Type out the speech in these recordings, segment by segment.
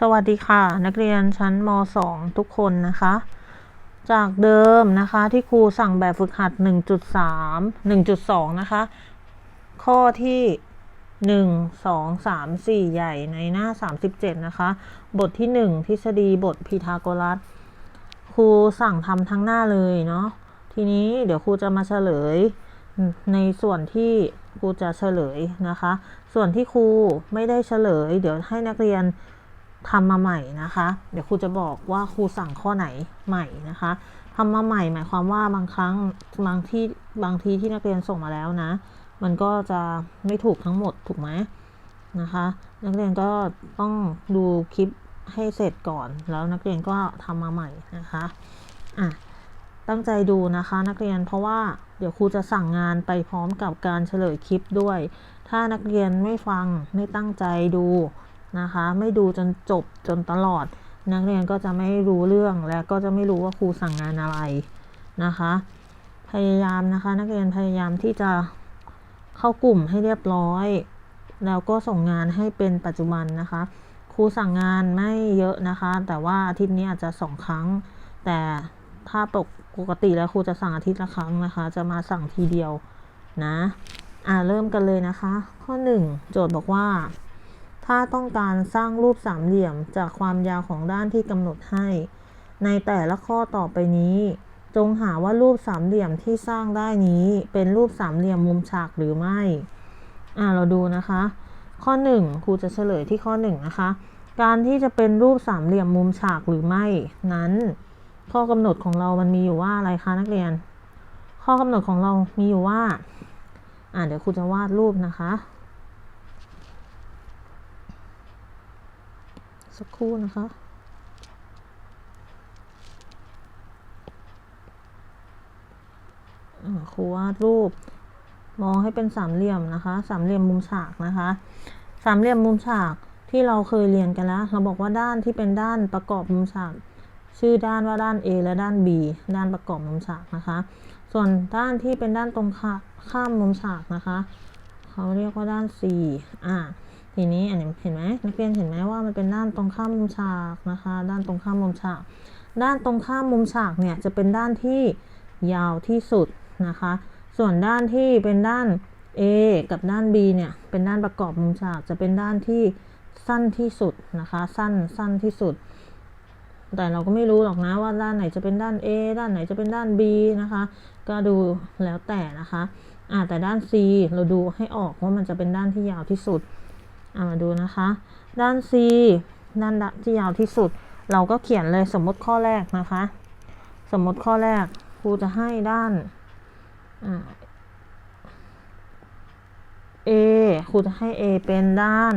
สวัสดีค่ะ นักเรียนชั้นม .2 ทุกคนนะคะ จากเดิมนะคะที่ครูสั่งแบบฝึกหัด 1.3 1.2 นะคะ ข้อที่ 1 2 3 4 ใหญ่ในหน้า 37 นะคะ บทที่ 1 ทฤษฎีบทพีทาโกรัส ครูสั่งทำทั้งหน้าเลยเนาะทีนี้เดี๋ยวครูจะมาเฉลยในส่วนที่ครูจะเฉลยนะคะ ส่วนที่ครูไม่ได้เฉลย เดี๋ยวให้นักเรียน ทำมาใหม่นะคะ เดี๋ยวครูจะบอกว่าครูสั่งข้อไหนใหม่นะคะทำมาใหม่หมายความว่าบางครั้งบางที่บางทีที่นักเรียนส่งมาแล้วนะ มันก็จะไม่ถูกทั้งหมดถูกไหมนะคะ นักเรียนก็ต้องดูคลิปให้เสร็จก่อนแล้วนักเรียนก็ทำมาใหม่นะคะอะตั้งใจดูนะคะนักเรียนเพราะว่าเดี๋ยวครูจะสั่งงานไปพร้อมกับการเฉลยคลิปด้วย ถ้านักเรียนไม่ฟังไม่ตั้งใจดู นะคะ ไม่ดูจนจบจนตลอด นักเรียนก็จะไม่รู้เรื่องและก็จะไม่รู้ว่าครูสั่งงานอะไรนะคะ พยายามนะคะ นักเรียนพยายามที่จะเข้ากลุ่มให้เรียบร้อย แล้วก็ส่งงานให้เป็นปัจจุบันนะคะ ครูสั่งงานไม่เยอะนะคะ แต่ว่าอาทิตย์นี้อาจจะสองครั้ง แต่ถ้าปกติแล้วครูจะสั่งอาทิตย์ละครั้งนะคะ จะมาสั่งทีเดียวนะ อ่าเริ่มกันเลยนะคะ ข้อ 1 โจทย์บอกว่า ถ้าต้องการสร้างรูปสามเหลี่ยมจากความยาวของด้านที่กำหนดให้ ในแต่ละข้อต่อไปนี้ จงหาว่ารูปสามเหลี่ยมที่สร้างได้นี้เป็นรูปสามเหลี่ยมมุมฉากหรือไม่ อ่าเราดูนะคะ ข้อ 1 ครูจะเฉลยที่ข้อ 1 นะคะ การที่จะเป็นรูปสามเหลี่ยมมุมฉากหรือไม่ นั้น ข้อกำหนดของเรามันมีอยู่ว่าอะไรคะนักเรียน ข้อกำหนดของเรามีอยู่ว่า อ่าเดี๋ยวครูจะวาดรูปนะคะ สักครู่นะคะ ครูวาดรูป มองให้เป็นสามเหลี่ยมนะคะ สามเหลี่ยมมุมฉากนะคะ สามเหลี่ยมมุมฉากที่เราเคยเรียนกันแล้ว เราบอกว่าด้านที่เป็นด้านประกอบมุมฉาก ชื่อด้านว่าด้าน A และด้าน B ด้านประกอบมุมฉากนะคะ ส่วนด้านที่เป็นด้านตรงข้ามมุมฉากนะคะ เขาเรียกว่าด้าน C อ่า ทีนี้อันนี้เห็นไหมนักเรียนเห็นไหมว่ามันเป็นด้านตรงข้ามมุมฉากนะคะ ด้านตรงข้ามมุมฉาก ด้านตรงข้ามมุมฉากเนี่ยจะเป็นด้านที่ยาวที่สุดนะคะ ส่วนด้านที่เป็นด้าน A กับด้าน B เนี่ยเป็นด้านประกอบมุมฉากจะเป็นด้านที่สั้นที่สุดนะคะ สั้นสั้นที่สุด แต่เราก็ไม่รู้หรอกนะว่าด้านไหนจะเป็นด้าน A ด้านไหนจะเป็นด้าน B นะคะ ก็ดูแล้วแต่นะคะอ่าแต่ด้าน C เราดูให้ออกว่ามันจะเป็นด้านที่ยาวที่สุด ดูนะคะ ด้าน C ด้านที่ยาวที่สุด เราก็เขียนเลยสมมติข้อแรกนะคะ สมมติข้อแรกครูจะให้ด้าน A ครูจะให้ A เป็นด้าน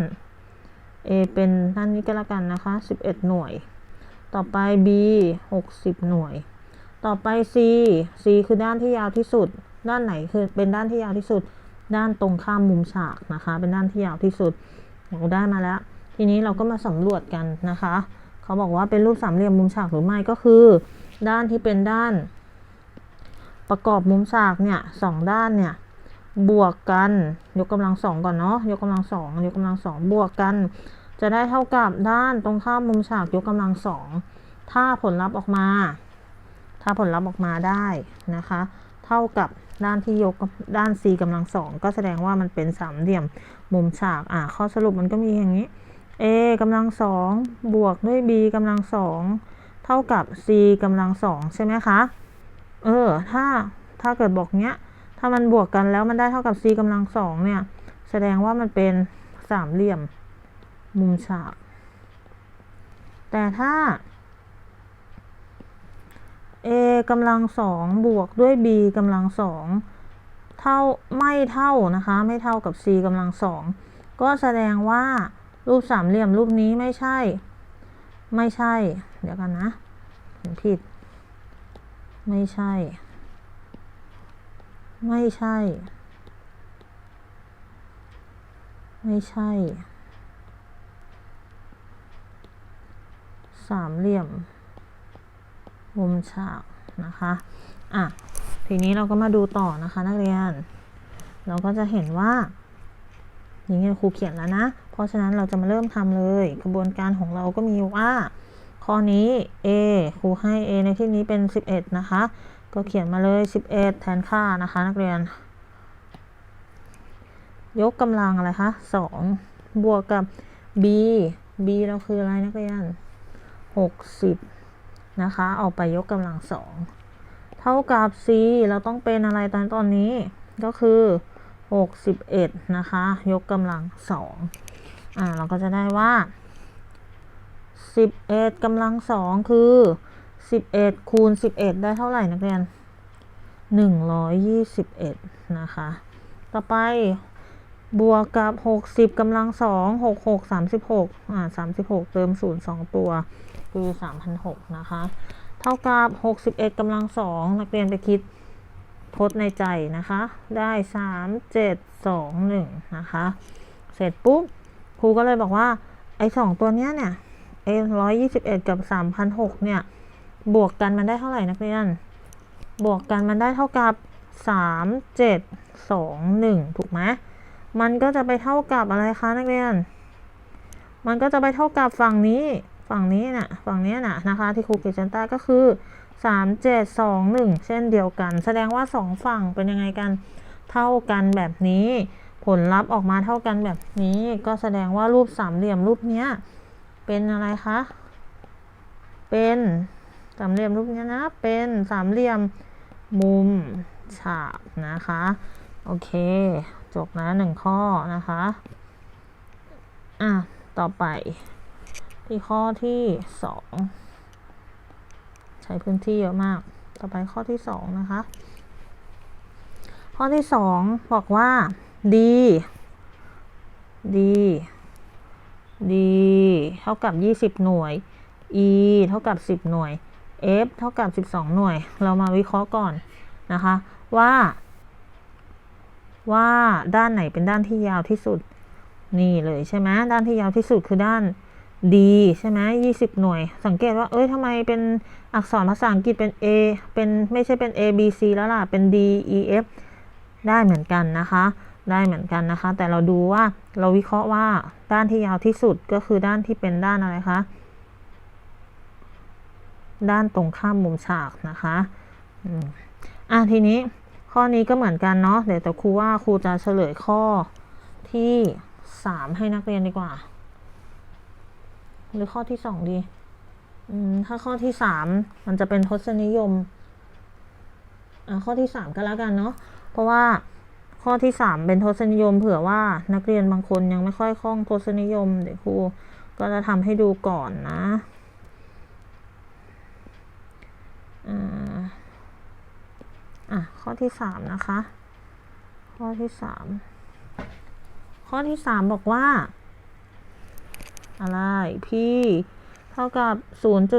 A เป็นด้านนี้ก็แล้วกันนะคะ 11 หน่วย ต่อไป B 60 หน่วย ต่อไป C C คือด้านที่ยาวที่สุด ด้านไหนคือเป็นด้านที่ยาวที่สุด ด้านตรงข้ามมุมฉากนะคะ เป็นด้านที่ยาวที่สุด เราได้มาแล้ว ทีนี้เราก็มาสำรวจกันนะคะ เขาบอกว่าเป็นรูปสามเหลี่ยมมุมฉากหรือไม่ก็คือ ด้านที่เป็นด้าน ประกอบมุมฉากเนี่ยสองด้านเนี่ยบวกกันยกกำลังสองก่อนเนาะยกกำลังสองยกกำลังสองบวกกัน จะได้เท่ากับด้านตรงข้ามมุมฉากยกกำลังสองถ้าผลลัพธ์ออกมา ถ้าผลลัพธ์ออกมาได้นะคะ เท่ากับ ด้านที่ยกด้าน c กำลังสองก็แสดงว่ามันเป็นสามเหลี่ยมมุมฉากอ่าข้อสรุปมันก็มีอย่างนี้ a กำลังสองบวกด้วย b กำลังสองเท่ากับ c กำลังสองใช่ไหมคะเออถ้าถ้าเกิดบอกเนี้ยถ้ามันบวกกันแล้วมันได้เท่ากับ c กำลังสองเนี่ยแสดงว่ามันเป็นสามเหลี่ยมมุมฉาก แต่ถ้า a กำลังสองบวกด้วย b กำลังสองเท่าไม่เท่านะคะ ไม่เท่ากับ c กำลังสองก็แสดงว่ารูปสามเหลี่ยมรูปนี้ไม่ใช่ ไม่ใช่ เดี๋ยวกันนะเห็นผิด ไม่ใช่ ไม่ใช่ ไม่ใช่ สามเหลี่ยม มุมฉากนะคะอะทีนี้เราก็มาดูต่อนะคะนักเรียน เราก็จะเห็นว่าอย่างเงี้ยครูเขียนแล้วนะ เพราะฉะนั้นเราจะมาเริ่มทำเลย กระบวนการของเราก็มีว่า ข้อนี้ a ครูให้ a ในที่นี้เป็น 11 นะคะ ก็เขียนมาเลย 11 แทนค่านะคะ นักเรียน ยกกำลังอะไรคะ2บวกกับ b b เราคืออะไรนักเรียน 60 นะคะ เอาไปยกกำลัง2เท่ากับ c เราต้องเป็นอะไรตอนตอนนี้ก็คือ 61 นะคะ ยกกำลัง2อ่าเราก็จะได้ว่า 11กำลัง2คือ 11 คูณ 11 ได้เท่าไหร่นักเรียน 121 นะคะ ต่อไปบวกกับ 60กำลัง2 66 36 อ่า 36 เติม 0 2 ตัว คือ3,006นะคะ เท่ากับ 61กำลัง2นักเรียนไปคิดทดในใจนะคะ ได้ 3 7 2 1 นะคะ เสร็จปุ๊บ ครูก็เลยบอกว่า ไอ้สองตัวเนี้ยเนี่ยเอร้อยยี่สิบเอ็ดกับสามพันหกเนี่ย บวกกันมันได้เท่าไหร่นักเรียน บวกกันมันได้เท่ากับสามเจ็ดสองหนึ่งถูกไหมมันก็จะไปเท่ากับอะไรคะนักเรียน มันก็จะไปเท่ากับฝั่งนี้ ฝั่งนี้น่ะฝั่งนี้น่ะนะคะที่ครูเขียนเส้นใต้ก็คือสามเจ็ดสองหนึ่งเช่นเดียวกัน แสดงว่าสองฝั่งเป็นยังไงกันเท่ากันแบบนี้ ผลลัพธ์ออกมาเท่ากันแบบนี้ ก็แสดงว่ารูปสามเหลี่ยมรูปเนี้ยเป็นอะไรคะเป็นสามเหลี่ยมรูปเนี้ยนะเป็นสามเหลี่ยมมุมฉากนะคะโอเค จบนะหนึ่งข้อนะคะ อะ ต่อไป ที่ข้อที่สองใช้พื้นที่เยอะมาก ต่อไปข้อที่สองนะคะ ข้อที่สองบอกว่า d d d เท่ากับ20หน่วย e เท่ากับ10หน่วย f เท่ากับ12หน่วย เรามาวิเคราะห์ก่อนนะคะ ว่า ว่าด้านไหนเป็นด้านที่ยาวที่สุด นี่เลยใช่ไหมด้านที่ยาวที่สุดคือด้าน D ใช่ไหม20หน่วย สังเกตว่า เอ้ยทำไมเป็นอักษรภาษาอังกฤษเป็น A เป็นไม่ใช่เป็น A B C แล้วล่ะ เป็น D E F ได้เหมือนกันนะคะ ได้เหมือนกันนะคะ แต่เราดูว่าเราวิเคราะห์ว่าด้านที่ยาวที่สุดก็คือด้านที่เป็นด้านอะไรคะ ด้านตรงข้ามมุมฉากนะคะอะทีนี้ข้อนี้ก็เหมือนกันเนาะ เดี๋ยวแต่ครูว่าครูจะเฉลยข้อที่สามให้นักเรียนดีกว่า หรือข้อที่สองดี อืม ถ้าข้อที่สามมันจะเป็นทศนิยม อะข้อที่สามก็แล้วกันเนาะ เพราะว่าข้อที่สามเป็นทศนิยม เผื่อว่านักเรียนบางคนยังไม่ค่อยคล่องทศนิยม เดี๋ยวครูก็จะทำให้ดูก่อนนะ อ่า อะข้อที่สามนะคะ ข้อที่สามข้อที่สามบอกว่า อะไร p เท่ากับ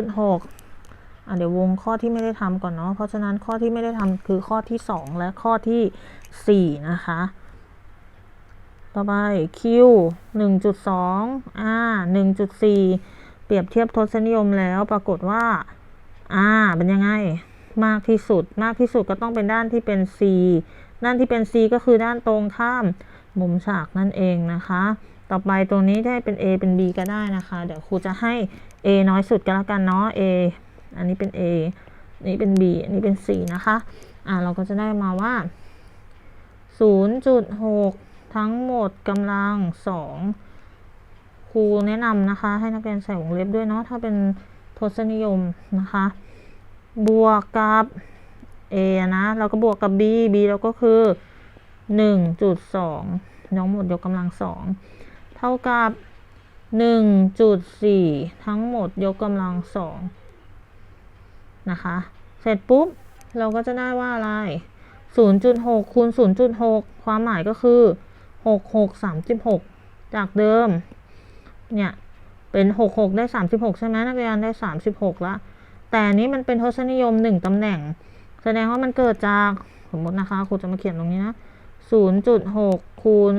0.6อะเดี๋ยววงข้อที่ไม่ได้ทำก่อนเนาะเพราะฉะนั้นข้อที่ไม่ได้ทำคือข้อที่ 2 และข้อที่ 4 นะคะ ต่อไป q 1.2 r 1.4 เปรียบเทียบทศนิยมแล้วปรากฏว่า r เป็นยังไง มากที่สุด มากที่สุดก็ต้องเป็นด้านที่เป็น c ด้านที่เป็น c ก็คือด้านตรงข้ามมุมฉากนั่นเองนะคะ ต่อไปตรงนี้ได้เป็น a เป็น b ก็ได้นะคะ เดี๋ยวครูจะให้ a น้อยสุดก็แล้วกันเนาะ a อันนี้เป็น a นนี้เป็น b อันนี้เป็น c นะคะ อ่าเราก็จะได้มาว่า 0.6 ทั้งหมดกำลัง 2 ครูแนะนำนะคะ ให้นักเรียนใส่วงเล็บด้วยเนาะ ถ้าเป็นทศนิยมนะคะ บวกกับ a นะ เราก็บวกกับ b b เราก็คือ 1.2 น้องหมดยกกำลัง 2 เท่ากับ 1.4 ทั้งหมดยกกำลัง2นะคะ เสร็จปุ๊บ เราก็จะได้ว่าอะไร 0.6 คูณ 0.6 ความหมายก็คือ 66 36 จากเดิม เนี่ย เป็น 66 ได้ 36 ใช่ไหมนักเรียนได้ 36ละแต่นนี้มันเป็นทศนิยม 1ตำแหน่ง แสดงว่ามันเกิดจากสมมตินะคะครูจะมาเขียนตรงนี้นะ 0.6 คูณ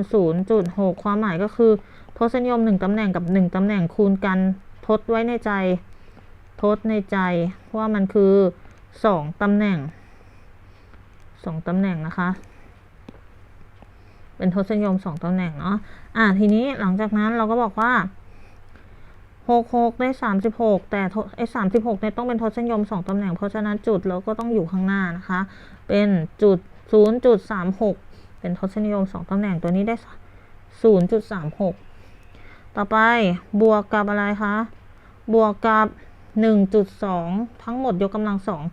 0.6 ความหมายก็คือทศนิยม 1 ตำแหน่งกับ 1 ตำแหน่งคูณกันทดไว้ในใจ ทดในใจว่ามันคือ 2 ตำแหน่ง 2 ตำแหน่งนะคะ เป็นทศนิยม 2 ตำแหน่งเนาะอะทีนี้หลังจากนั้นเราก็บอกว่า66 ได้ 36 แต่ไอ้36เนี่ยต้องเป็นทศนิยม 2 ตำแหน่ง เพราะฉะนั้นจุดเราก็ต้องอยู่ข้างหน้านะคะ เป็นจุด 0.36 เป็นทศนิยมสองตำแหน่งตัวนี้ได้ศูนย์จุดสามหกต่อไปบวกกับอะไรคะ บวกกับหนึ่งจุดสองทั้งหมดยกกำลังสอง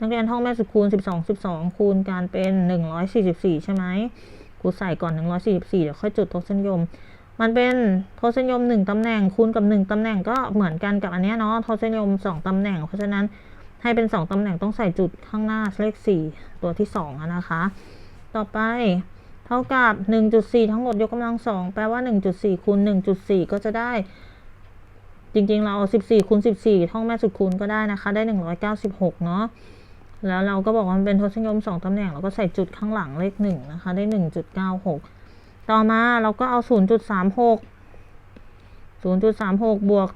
นักเรียนท่องแม่สุดคูณสิบสองสิบสองคูณกันเป็นหนึ่งร้อยสี่สิบสี่ใช่ไหมครูใส่ก่อนหนึ่งร้อยสี่สิบสี่เดี๋ยวค่อยจุดทศนิยม มันเป็นทศนิยมหนึ่งตำแหน่งคูณกับหนึ่งตำแหน่งก็เหมือนกันกับอันเนี้ยเนาะทศนิยมสองตำแหน่ง เพราะฉะนั้นให้เป็นสองตำแหน่งต้องใส่จุดข้างหน้าเลขสี่ตัวที่สองนะคะ ต่อไป เท่ากับ 1.4 ทั้งหมดยกกำลังสองแปลว่า 1.4คูณ1.4 ก็จะได้ จริง ๆ เรา 14คูณ14 ท่องแม่สุดคูณก็ได้นะคะ ได้ 196 เนาะแล้วเราก็บอกว่ามันเป็นทศนิยม2ตำแหน่งเราก็ใส่จุดข้างหลังเลข1นะคะ ได้ 1.96 ต่อมาเราก็เอา 0.36 0.36 บวก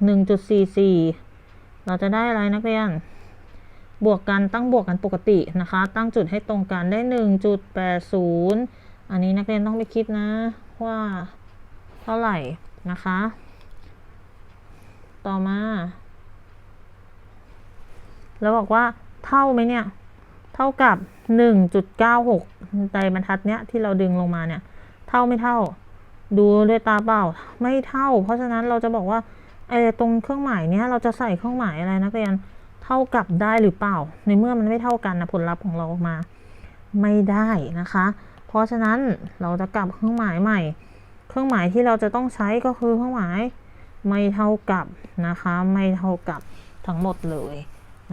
1.44 เราจะได้อะไรนักเรียน บวกกันตั้งบวกกันปกตินะคะ ตั้งจุดให้ตรงกันได้ 1.80 อันนี้นักเรียนต้องไปคิดนะว่าเท่าไหร่นะคะ ต่อมา แล้วบอกว่าเท่าไหมเนี่ย เท่ากับหนึ่งจุดเก้าหกในบรรทัดเนี้ยที่เราดึงลงมาเนี่ย เท่าไม่เท่า ดูด้วยตาเปล่าไม่เท่า เพราะฉะนั้นเราจะบอกว่าไอ้ตรงเครื่องหมายเนี้ยเราจะใส่เครื่องหมายอะไรนักเรียนเท่ากับได้หรือเปล่า ในเมื่อมันไม่เท่ากันนะผลลัพธ์ของเราออกมา ไม่ได้นะคะ เพราะฉะนั้นเราจะกลับเครื่องหมายใหม่ เครื่องหมายที่เราจะต้องใช้ก็คือเครื่องหมายไม่เท่ากับนะคะ ไม่เท่ากับทั้งหมดเลย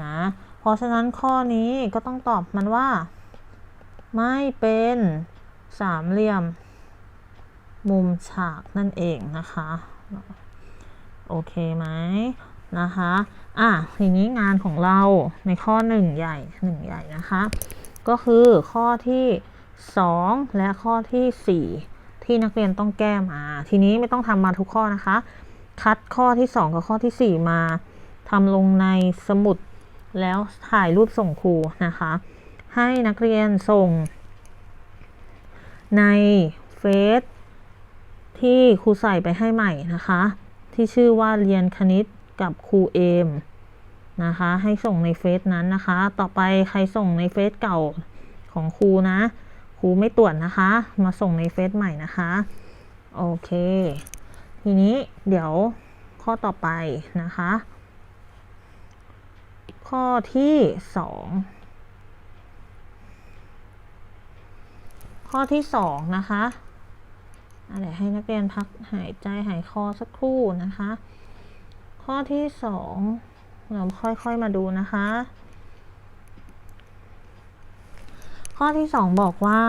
นะ เพราะฉะนั้นข้อนี้ก็ต้องตอบมันว่า ไม่เป็นสามเหลี่ยม มุมฉากนั่นเองนะคะ โอเคไหมนะคะ อะ ทีนี้งานของเราในข้อหนึ่งใหญ่หนึ่งใหญ่นะคะ ก็คือข้อที่ สองและข้อที่สี่ที่นักเรียนต้องแก้มา ทีนี้ไม่ต้องทำมาทุกข้อนะคะ คัดข้อที่ 2 กับข้อที่ 4 มาทำลงในสมุดแล้วถ่ายรูปส่งครูนะคะ ให้นักเรียนส่ง ในเฟซที่ครูใส่ไปให้ใหม่นะคะ ที่ชื่อว่าเรียนคณิตกับครูเอมนะคะ ให้ส่งในเฟซนั้นนะคะ ต่อไปใครส่งในเฟซเก่าของครูนะ ครูไม่ตรวจนะคะ มาส่งในเฟซใหม่นะคะ โอเค ทีนี้เดี๋ยวข้อต่อไปนะคะ ข้อที่สองข้อที่สองนะคะอะเดี๋ยวให้นักเรียนพักหายใจหายคอสักครู่นะคะ ข้อที่สองเราค่อยๆมาดูนะคะ ข้อที่สองบอกว่า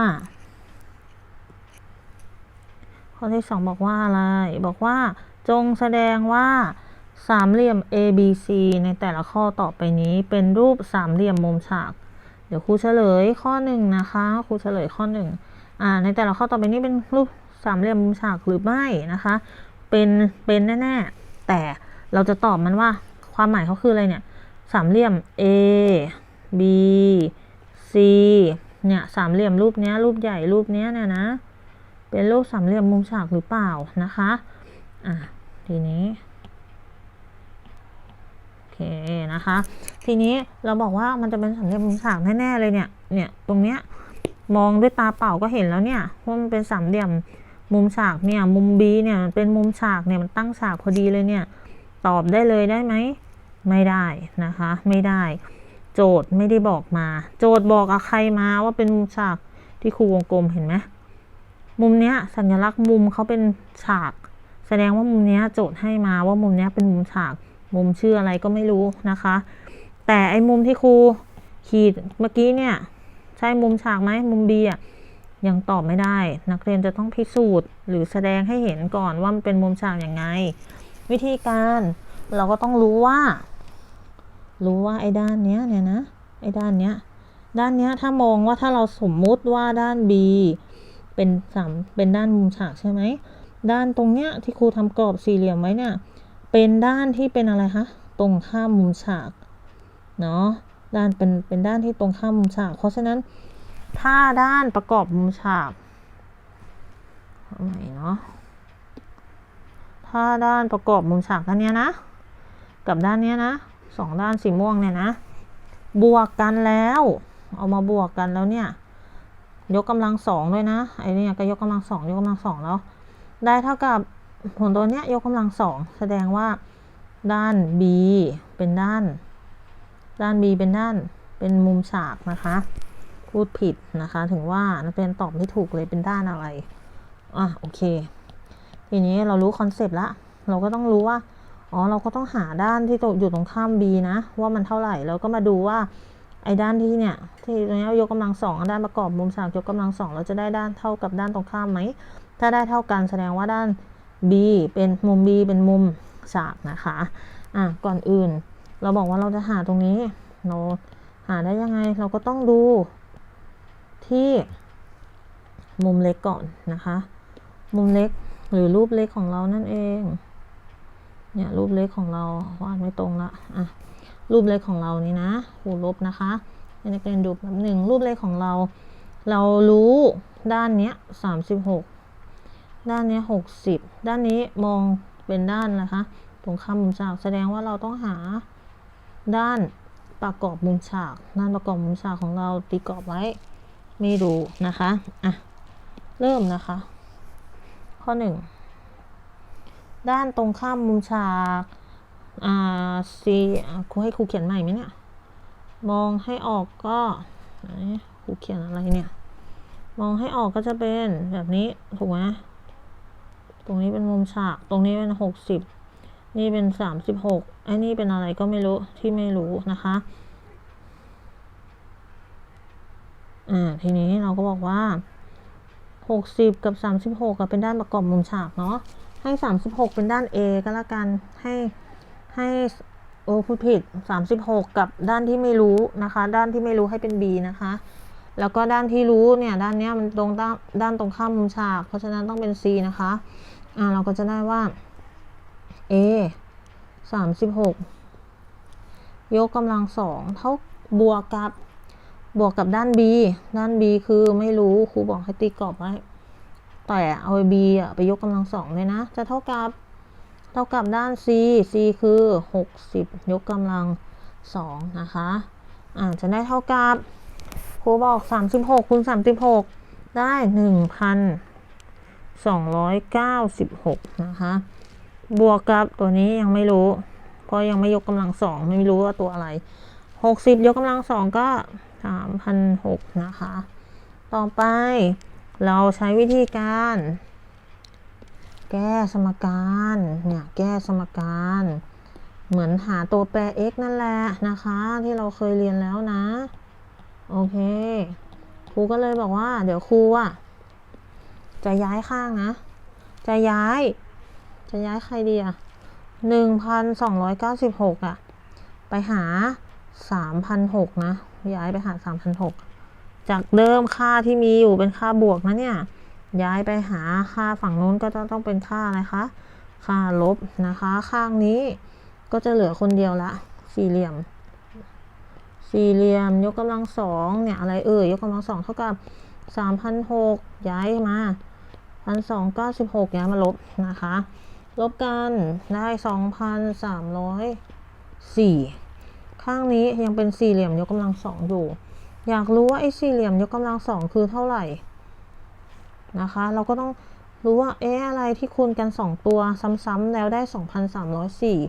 ข้อที่สองบอกว่าอะไร บอกว่า จงแสดงว่าสามเหลี่ยม ABC ในแต่ละข้อต่อไปนี้เป็นรูปสามเหลี่ยมมุมฉาก เดี๋ยวครูเฉลยข้อหนึ่งนะคะครูเฉลยข้อหนึ่งอ่าในแต่ละข้อต่อไปนี้เป็นรูปสามเหลี่ยมมุมฉากหรือไม่นะคะ เป็นเป็นแน่ๆแต่เราจะตอบมันว่าความหมายเขาคืออะไรเนี่ย สามเหลี่ยม A B C เนี่ยสามเหลี่ยมรูปเนี้ยรูปใหญ่รูปเนี้ยเนี่ยนะ เป็นรูปสามเหลี่ยมมุมฉากหรือเปล่านะคะอะทีนี้โอเคนะคะ ทีนี้เราบอกว่ามันจะเป็นสามเหลี่ยมมุมฉากแน่ๆเลยเนี่ยเนี่ยตรงเนี้ยมองด้วยตาเปล่าก็เห็นแล้วเนี่ยว่ามันเป็นสามเหลี่ยมมุมฉากเนี่ยมุม B เนี่ยมันเป็นมุมฉากเนี่ยมันตั้งฉากพอดีเลยเนี่ยตอบได้เลยได้ไหมไม่ได้นะคะ ไม่ได้ โจทย์ไม่ได้บอกมา โจทย์บอกกับใครมาว่าเป็นมุมฉากที่ครูวงกลมเห็นไหมมุมเนี้ยสัญลักษณ์มุมเขาเป็นฉาก แสดงว่ามุมเนี้ยโจทย์ให้มาว่ามุมเนี้ยเป็นมุมฉาก มุมชื่ออะไรก็ไม่รู้นะคะ แต่ไอ้มุมที่ครูขีดเมื่อกี้เนี่ยใช่มุมฉากไหมมุม B อะยังตอบไม่ได้ นักเรียนจะต้องพิสูจน์ หรือแสดงให้เห็นก่อนว่ามันเป็นมุมฉากอย่างไง วิธีการเราก็ต้องรู้ว่า รู้ว่าไอ้ด้านเนี้ยเนี่ยนะไอ้ด้านเนี้ยด้านเนี้ยถ้ามองว่าถ้าเราสมมุติว่าด้าน B เป็นสามเป็นด้านมุมฉากใช่ไหมด้านตรงเนี้ยที่ครูทำกรอบสี่เหลี่ยมไว้เนี่ยเป็นด้านที่เป็นอะไรคะตรงข้ามมุมฉากเนาะด้านเป็นเป็นด้านที่ตรงข้ามมุมฉาก เพราะฉะนั้นถ้าด้านประกอบมุมฉากเอาใหม่เนาะถ้าด้านประกอบมุมฉากด้านเนี้ยนะ กับด้านเนี้ยนะ สองด้านสีม่วงเนี่ยนะ บวกกันแล้ว เอามาบวกกันแล้วเนี่ย ยกกำลังสองด้วยนะไอ้เนี่ยก็ยกกำลังสองยกกำลังสองแล้วได้เท่ากับผลตัวเนี้ยยกกำลังสองแสดงว่าด้าน B เป็นด้าน ด้าน B เป็นด้านเป็นมุมฉากนะคะ พูดผิดนะคะ ถึงว่านักเรียนตอบไม่ถูกเลยเป็นด้านอะไรอะโอเค ทีนี้เรารู้คอนเซปต์ละ เราก็ต้องรู้ว่า อ๋อเราก็ต้องหาด้านที่ตกอยู่ตรงข้าม B นะ ว่ามันเท่าไหร่แล้วก็มาดูว่าไอ้ด้านที่เนี่ยที่ตรงเนี้ยยกกำลังสองด้านประกอบมุมฉากยกกำลังสองเราจะได้ด้านเท่ากับด้านตรงข้ามไหมถ้าได้เท่ากันแสดงว่าด้าน B เป็นมุม B เป็นมุมฉากนะคะอะก่อนอื่น เราบอกว่าเราจะหาตรงนี้เราหาได้ยังไงเราก็ต้องดูที่มุมเล็กก่อนนะคะ มุมเล็กหรือรูปเล็กของเรานั่นเอง เนี่ยรูปเล็กของเราวาดไม่ตรงละอะรูปเล็กของเรานี่นะครูลบนะคะให้นักเรียนดูแบบหนึ่งรูปเล็กของเรา เรารู้ด้านเนี้ยสามสิบหกด้านเนี้ยหกสิบด้านนี้มองเป็นด้านนะคะ ตรงข้ามมุมฉากแสดงว่าเราต้องหาด้านประกอบมุมฉากด้านประกอบมุมฉากของเราตีกรอบไว้ไม่รู้นะคะอะเริ่มนะคะ ข้อหนึ่ง ด้านตรงข้ามมุมฉาก อ่าซีครูให้ครูเขียนใหม่ไหมเนี่ย มองให้ออกก็ครูเขียนอะไรเนี่ย มองให้ออกก็จะเป็นแบบนี้ ถูกไหมตรงนี้เป็นมุมฉาก ตรงนี้เป็นหกสิบ นี่เป็นสามสิบหกไอ้นี่เป็นอะไรก็ไม่รู้ ที่ไม่รู้นะคะ อ่า ทีนี้เราก็บอกว่าหกสิบกับสามสิบหกเป็นด้านประกอบมุมฉากเนาะ ให้สามสิบหกเป็นด้าน A ก็แล้วกัน ให้ให้โอ้พูดผิดสามสิบหกกับด้านที่ไม่รู้นะคะ ด้านที่ไม่รู้ให้เป็น B นะคะ แล้วก็ด้านที่รู้เนี่ยด้านเนี้ยมันตรงด้านด้านตรงข้ามมุมฉาก เพราะฉะนั้นต้องเป็น C นะคะอ่าเราก็จะได้ว่า A สามสิบหกยกกำลังสองเท่าบวกกับบวกกับด้าน B ด้าน B คือไม่รู้ครูบอกให้ตีกรอบไว้ แต่เอา b อะไปยกกำลังสองเลยนะ จะเท่ากับ เท่ากับด้าน c c คือ 60 ยกกำลังสองนะคะอ่าจะได้เท่ากับครูบอก 36คูณ36 ได้ 1,296 นะคะ บวกกับตัวนี้ยังไม่รู้ เพราะยังไม่ยกกำลังสองไม่รู้ว่าตัวอะไร 60 ยกกำลังสองก็3,006นะคะ ต่อไป เราใช้วิธีการ แก้สมการเนี่ยแก้สมการ เหมือนหาตัวแปร x นั่นแหละนะคะ ที่เราเคยเรียนแล้วนะ โอเคครูก็เลยบอกว่า เดี๋ยวครูอะจะย้ายข้างนะ จะย้าย จะย้ายใครดีอะหนึ่งพันสองร้อยเก้าสิบหกอะ ไปหาสามพันหกนะ ย้ายไปหาสามพันหก จากเดิมค่าที่มีอยู่เป็นค่าบวกนะเนี่ย ย้ายไปหาค่าฝั่งนู้นก็จะต้องเป็นค่าอะไรคะ ค่าลบนะคะ ข้างนี้ก็จะเหลือคนเดียวละ สี่เหลี่ยม สี่เหลี่ยมยกกำลังสองเนี่ยอะไรเอ่ยยกกำลังสองเท่ากับสามพันหกย้ายมาพันสองเก้าสิบหกย้ายมาลบนะคะ ลบกันได้สองพันสามร้อยสี่ข้างนี้ยังเป็นสี่เหลี่ยมยกกำลังสองอยู่ อยากรู้ว่าไอ้สี่เหลี่ยมยกกำลังสองคือเท่าไหร่นะคะ เราก็ต้องรู้ว่าเอ๊ะอะไรที่คูณกันสองตัวซ้ำๆแล้วได้สองพันสามร้อยสี่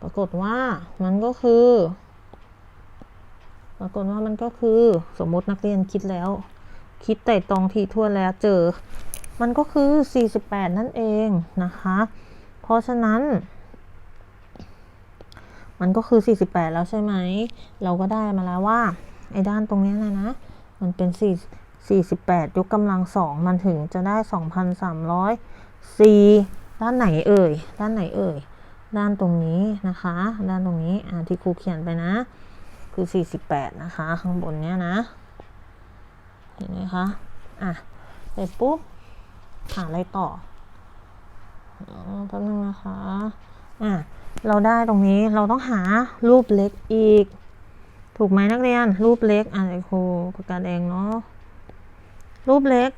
ปรากฏว่ามันก็คือ ปรากฏว่ามันก็คือสมมตินักเรียนคิดแล้ว คิดแต่ตรองทีทั่วนแล้วเจอ มันก็คือ 48 นั่นเองนะคะ เพราะฉะนั้น มันก็คือ 48 แล้วใช่ไหม เราก็ได้มาแล้วว่า ไอ้ด้านตรงนี้ยนะนะ มันเป็น 4 48 ยกกำลังสองมันถึงจะได้ 2,304 ด้านไหนเอ่ย ด้านไหนเอ่ย ด้านตรงนี้นะคะ ด้านตรงนี้อ่าที่ครูเขียนไปนะ คือ 48 นะคะ ข้างบนเนี้ยนะ เห็นไหมคะ อะเสร็จปุ๊บหาอะไรต่ออ๋อแป๊บนึงนะคะ อะ เราได้ตรงนี้เราต้องหารูปเล็กอีก ถูกไหมนักเรียน รูปเล็กอะไอโครประกาศเองเนาะรูปเล็ก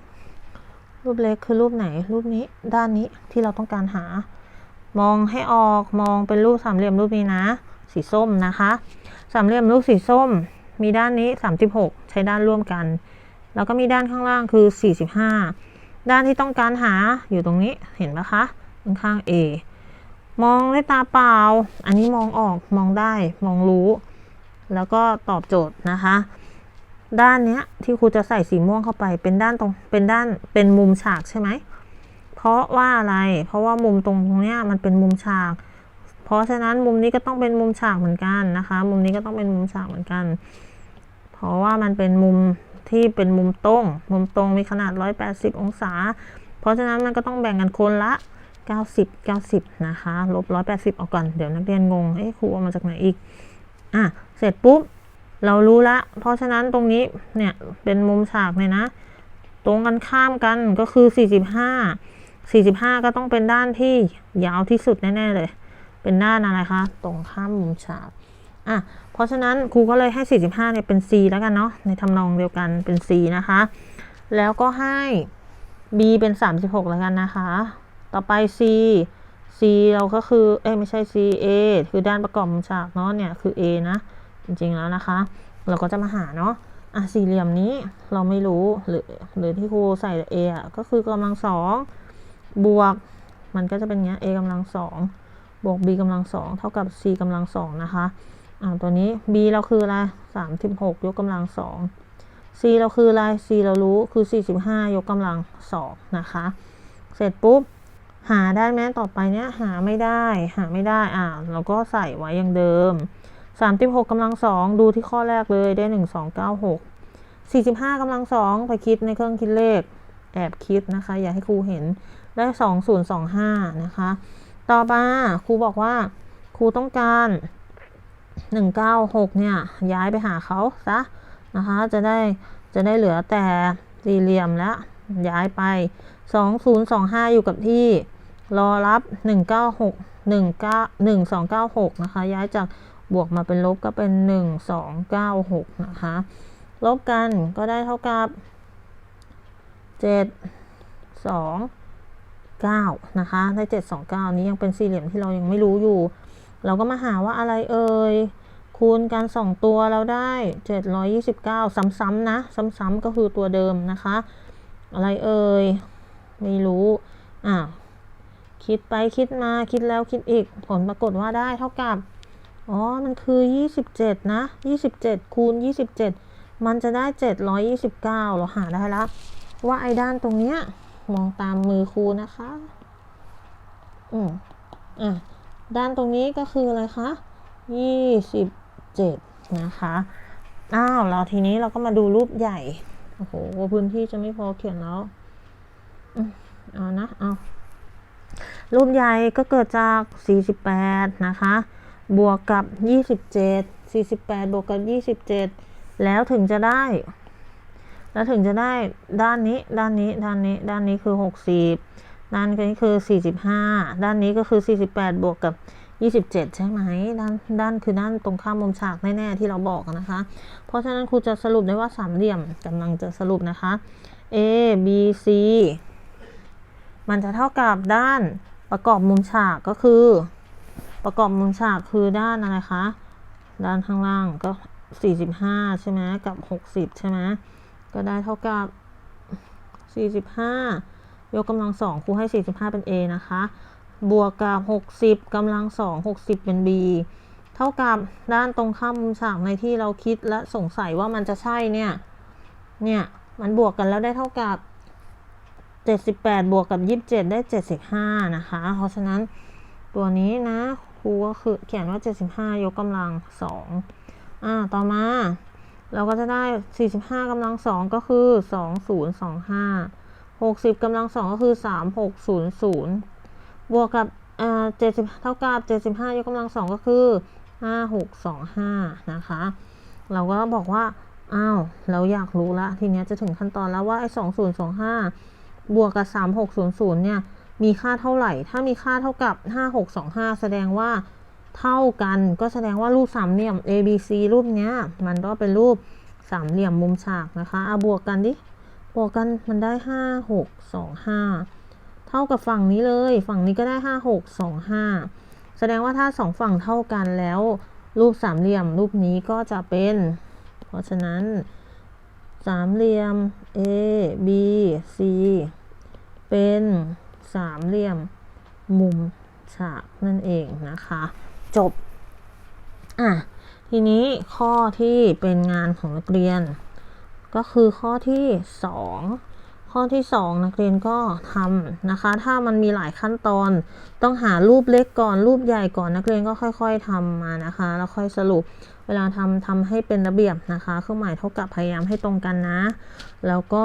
รูปเล็กคือรูปไหน รูปนี้ด้านนี้ที่เราต้องการหา มองให้ออกมองเป็นรูปสามเหลี่ยมรูปนี้นะ สีส้มนะคะสามเหลี่ยมรูปสีส้ม มีด้านนี้ 36 ใช้ด้านร่วมกัน แล้วก็มีด้านข้างล่างคือ 45 ด้านที่ต้องการหาอยู่ตรงนี้เห็นไหมคะข้างๆ A มองด้วยตาเปล่า อันนี้มองออกมองได้มองรู้ แล้วก็ตอบโจทย์นะคะ ด้านเนี้ยที่ครูจะใส่สีม่วงเข้าไป เป็นด้านตรงเป็นด้านเป็นมุมฉากใช่ไหมเพราะว่าอะไร เพราะว่ามุมตรงเนี้ยมันเป็นมุมฉาก เพราะฉะนั้นมุมนี้ก็ต้องเป็นมุมฉากเหมือนกันนะคะ มุมนี้ก็ต้องเป็นมุมฉากเหมือนกัน เพราะว่ามันเป็นมุมที่เป็นมุมตรง มุมตรงมีขนาด 180 องศา เพราะฉะนั้นมันก็ต้องแบ่งกันคนละ 90 90 นะคะ ลบ 180 ออกก่อน เดี๋ยวนักเรียนงง เอ๊ะครูเอามาจากไหนอีก อะเสร็จปุ๊บเรารู้ละ เพราะฉะนั้นตรงนี้เนี่ยเป็นมุมฉากเลยนะ ตรงกันข้ามกันก็คือ 45 45 ก็ต้องเป็นด้านที่ยาวที่สุดแน่ๆเลย เป็นด้านอะไรคะ ตรงข้ามมุมฉากอะเพราะฉะนั้นครูก็เลยให้ 45เนี่ยเป็น C แล้วกันเนาะในทำนองเดียวกันเป็น C นะคะ แล้วก็ให้ B เป็น 36 แล้วกันนะคะ ต่อไป C C เราก็คือ เอ้ไม่ใช่ C A คือด้านประกอบมุมฉากเนาะเนี่ย คือ A นะ จริงๆแล้วนะคะ เราก็จะมาหาเนาะอะสี่เหลี่ยมนี้เราไม่รู้หรือหรือที่ครูใส่ A อะก็คือกำลังสองบวก มันก็จะเป็นเงี้ย A กำลังสองบวก B กำลังสองเท่ากับ C กำลังสองนะคะอ่าตัวนี้ B เราคืออะไรสามสิบหกยกกำลังสอง C เราคืออะไร C เรารู้คือสี่สิบห้ายกกำลังสองนะคะ เสร็จปุ๊บ หาได้ไหมต่อไปเนี้ยหาไม่ได้ หาไม่ได้อ่าเราก็ใส่ไว้อย่างเดิมสามสิบหกกำลังสองดูที่ข้อแรกเลยได้หนึ่งสองเก้าหกสี่สิบห้ากำลังสองไปคิดในเครื่องคิดเลข แอบคิดนะคะ อย่าให้ครูเห็นได้สองศูนย์สองห้านะคะ ต่อมาครูบอกว่าครูต้องการหนึ่งเก้าหกเนี่ย ย้ายไปหาเขาซะนะคะ จะได้จะได้เหลือแต่สี่เหลี่ยมแล้วย้ายไปสองศูนย์สองห้าอยู่กับที่ รอรับหนึ่งเก้าหกหนึ่งเก้าหนึ่งสองเก้าหกนะคะ ย้ายจากบวกมาเป็นลบก็เป็นหนึ่งสองเก้าหกนะคะ ลบกันก็ได้เท่ากับเจ็ดสองเก้านะคะ ได้เจ็ดสองเก้านี้ยังเป็นสี่เหลี่ยมที่เรายังไม่รู้อยู่ เราก็มาหาว่าอะไรเอ่ย คูณกันสองตัวเราได้เจ็ดร้อยี่สิบเก้าซ้ำๆนะ ซ้ำๆก็คือตัวเดิมนะคะ อะไรเอ่ย ไม่รู้ อะ คิดไปคิดมาคิดแล้วคิดอีกผลปรากฏว่าได้เท่ากับ อ๋อ มันคือ 27 นะ 27 คูณ 27 มันจะได้ 729 เราหาได้แล้ว ว่าไอ้ด้านตรงเนี้ย มองตามมือครูนะคะ อืมอะ ด้านตรงนี้ก็คืออะไรคะ 27 นะคะอ้าวเราทีนี้เราก็มาดูรูปใหญ่ โอ้โห พื้นที่จะไม่พอเขียนแล้วอืมเอานะ เอา รูปใหญ่ก็เกิดจาก 48 นะคะ บวกกับ 27 48 บวกกับ 27 แล้วถึงจะได้ แล้วถึงจะได้ด้านนี้ ด้านนี้ ด้านนี้ ด้านนี้คือ 60 ด้านนี้คือ 45 ด้านนี้ก็คือ 48 บวกกับ 27 ใช่ไหม ด้าน ด้านคือด้านตรงข้ามมุมฉากแน่ๆที่เราบอกนะคะ เพราะฉะนั้นครูจะสรุปได้ว่าสามเหลี่ยมกำลังจะสรุปนะคะ A B C มันจะเท่ากับด้านประกอบมุมฉากก็คือ ประกอบมุมฉากคือด้านอะไรคะ ด้านข้างล่างก็ 45 ใช่ไหมกับ 60 ใช่ไหมก็ได้เท่ากับ 45 ยกกำลังสองครูให้ 45 เป็น A นะคะ บวกกับ 60กำลังสอง60 เป็น B เท่ากับด้านตรงข้ามมุมฉากในที่เราคิดและสงสัยว่ามันจะใช่เนี่ย เนี่ย มันบวกกันแล้วได้เท่ากับ 78 บวกกับ 27 ได้ 75 นะคะ เพราะฉะนั้นตัวนี้นะครูก็คือเขียนว่า 75 ยกกำลัง 2 อ่า ต่อมา เราก็จะได้ 45กำลัง 2 ก็คือ 2025 60กำลัง 2 ก็คือ 3600 บวกกับอ่า70 เท่ากับ 75 ยกกำลัง 2 ก็คือ 5625 นะคะ เราก็บอกว่า อ้าว เราอยากรู้ละ ทีนี้จะถึงขั้นตอนแล้วว่าไอ้2025 บวกกับ 3600 เนี่ย มีค่าเท่าไหร่ ถ้ามีค่าเท่ากับ 5625 แสดงว่าเท่ากัน ก็แสดงว่ารูปสามเหลี่ยม ABC รูปเนี้ย มันก็เป็นรูปสามเหลี่ยมมุมฉากนะคะเอาบวกกันดิ บวกกันมันได้ห้าหกสองห้าเท่ากับฝั่งนี้เลย ฝั่งนี้ก็ได้ห้าหกสองห้าแสดงว่าถ้าสองฝั่งเท่ากันแล้ว รูปสามเหลี่ยมรูปนี้ก็จะเป็น เพราะฉะนั้น สามเหลี่ยม A B C เป็นสามเหลี่ยมมุมฉากนั่นเองนะคะ จบ อะ ทีนี้ข้อที่เป็นงานของนักเรียน ก็คือข้อที่ 2 ข้อที่ 2 นักเรียนก็ทำนะคะ ถ้ามันมีหลายขั้นตอน ต้องหารูปเล็กก่อนรูปใหญ่ก่อนนักเรียนก็ค่อย ๆทำมานะคะ แล้วค่อยสรุป เวลาทำทำให้เป็นระเบียบนะคะ เครื่องหมายเท่ากับพยายามให้ตรงกันนะ แล้วก็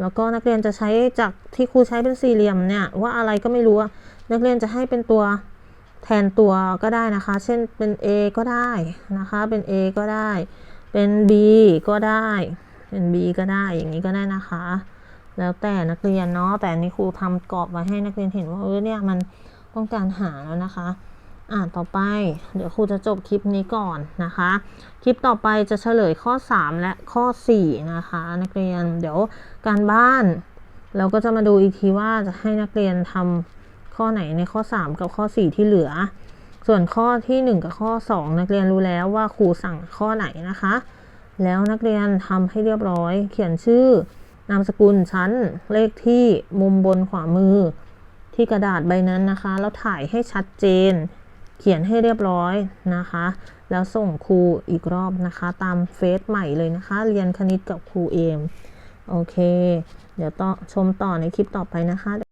แล้วก็นักเรียนจะใช้จากที่ครูใช้เป็นสี่เหลี่ยมเนี่ยว่าอะไรก็ไม่รู้นักเรียนจะให้เป็นตัวแทนตัวก็ได้นะคะ เช่นเป็น A ก็ได้นะคะ เป็น A ก็ได้ เป็น B ก็ได้ เป็น B ก็ได้ อย่างนี้ก็ได้นะคะ แล้วแต่นักเรียนเนาะ แต่นนี้ครูทำกรอบไว้ให้นักเรียนเห็นว่าเออเนี่ยมันต้องการหาแล้วนะคะ อ่าต่อไป เดี๋ยวครูจะจบคลิปนี้ก่อนนะคะ คลิปต่อไปจะเฉลยข้อ 3 และข้อ 4 นะคะ นักเรียนเดี๋ยวการบ้าน เราก็จะมาดูอีกทีว่าจะให้นักเรียนทำข้อไหนในข้อ 3 กับข้อ 4 ที่เหลือ ส่วนข้อที่ 1 กับข้อ 2 นักเรียนรู้แล้วว่าครูสั่งข้อไหนนะคะ แล้วนักเรียนทำให้เรียบร้อยเขียนชื่อนามสกุลชั้นเลขที่มุมบนขวามือ ที่กระดาษใบนั้นนะคะ แล้วถ่ายให้ชัดเจน เขียนให้เรียบร้อยนะคะ แล้วส่งครูอีกรอบนะคะ ตามเฟซใหม่เลยนะคะ เรียนคณิตกับครูเอม โอเค เดี๋ยวต่อชมต่อในคลิปต่อไปนะคะ